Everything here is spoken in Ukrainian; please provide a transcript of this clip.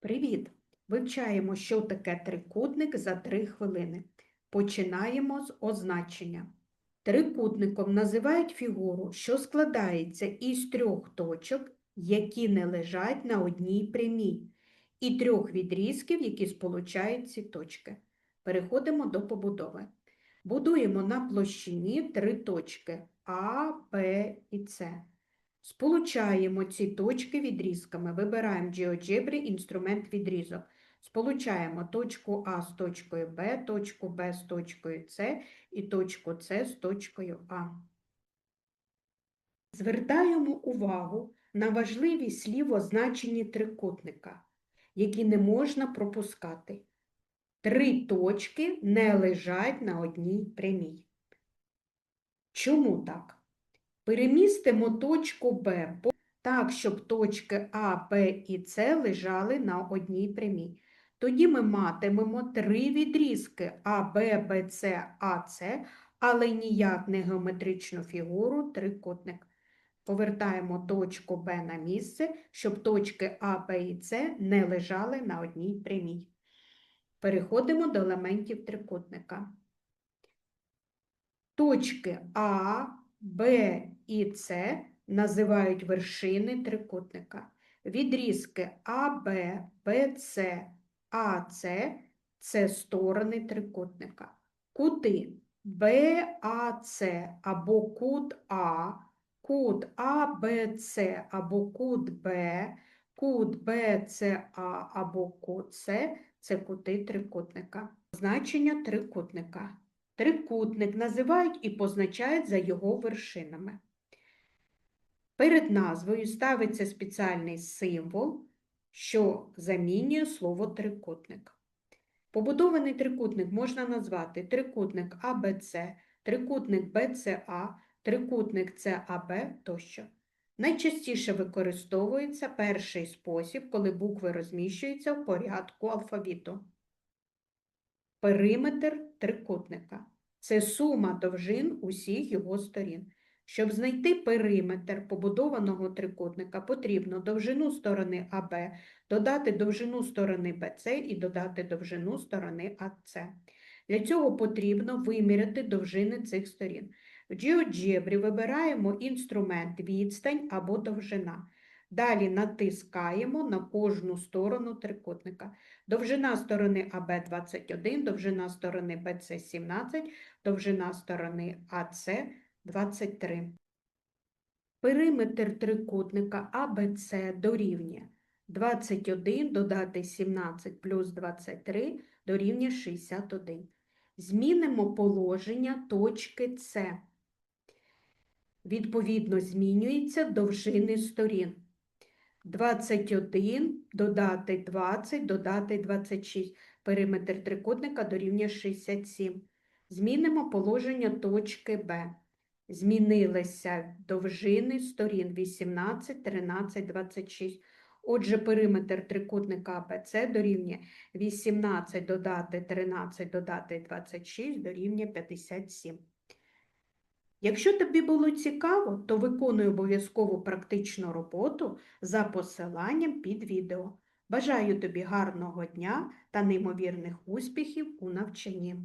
Привіт! Вивчаємо, що таке трикутник за 3 хвилини. Починаємо з означення. Трикутником називають фігуру, що складається із трьох точок, які не лежать на одній прямій, і трьох відрізків, які сполучають ці точки. Переходимо до побудови. Будуємо на площині три точки А, Б і С. Сполучаємо ці точки відрізками. Вибираємо GeoGebra інструмент відрізок. Сполучаємо точку А з точкою Б, точку Б з точкою С і точку С з точкою А. Звертаємо увагу на важливість слів означені трикутника, які не можна пропускати. Три точки не лежать на одній прямій. Чому так? Перемістимо точку Б так, щоб точки А, Б і С лежали на одній прямій. Тоді ми матимемо три відрізки А, Б, Б, С, А, С, але ніяк не геометричну фігуру трикутник. Повертаємо точку Б на місце, щоб точки А, Б і С не лежали на одній прямій. Переходимо до елементів трикутника. Точки А, Б і С називають вершини трикутника. Відрізки АБ, БЦ, АЦ це сторони трикутника. Кути БАЦ або кут А, кут АБЦ або кут Б, кут БЦА або кут С це кути трикутника. Значення трикутника. Трикутник називають і позначають за його вершинами. Перед назвою ставиться спеціальний символ, що замінює слово трикутник. Побудований трикутник можна назвати трикутник АБЦ, трикутник БЦА, трикутник ЦАБ тощо. Найчастіше використовується перший спосіб, коли букви розміщуються в порядку алфавіту. Периметр трикутника це сума довжин усіх його сторін. Щоб знайти периметр побудованого трикутника, потрібно довжину сторони АБ, додати довжину сторони БЦ і додати довжину сторони АЦ. Для цього потрібно виміряти довжини цих сторін. В GeoGebra вибираємо інструмент відстань або довжина. Далі натискаємо на кожну сторону трикутника. Довжина сторони АБ 21, довжина сторони БЦ 17, довжина сторони АЦ 23. Периметр трикутника АБЦ дорівнює 21 додати 17 плюс 23 дорівнює 61. Змінимо положення точки С. Відповідно, змінюється довжини сторін. 21 додати 20 додати 26. Периметр трикутника дорівнює 67. Змінимо положення точки Б. Змінилися довжини сторін 18, 13, 26. Отже, периметр трикутника АБЦ дорівнює 18 додати 13 додати 26 дорівнює 57. Якщо тобі було цікаво, то виконуй обов'язкову практичну роботу за посиланням під відео. Бажаю тобі гарного дня та неймовірних успіхів у навчанні!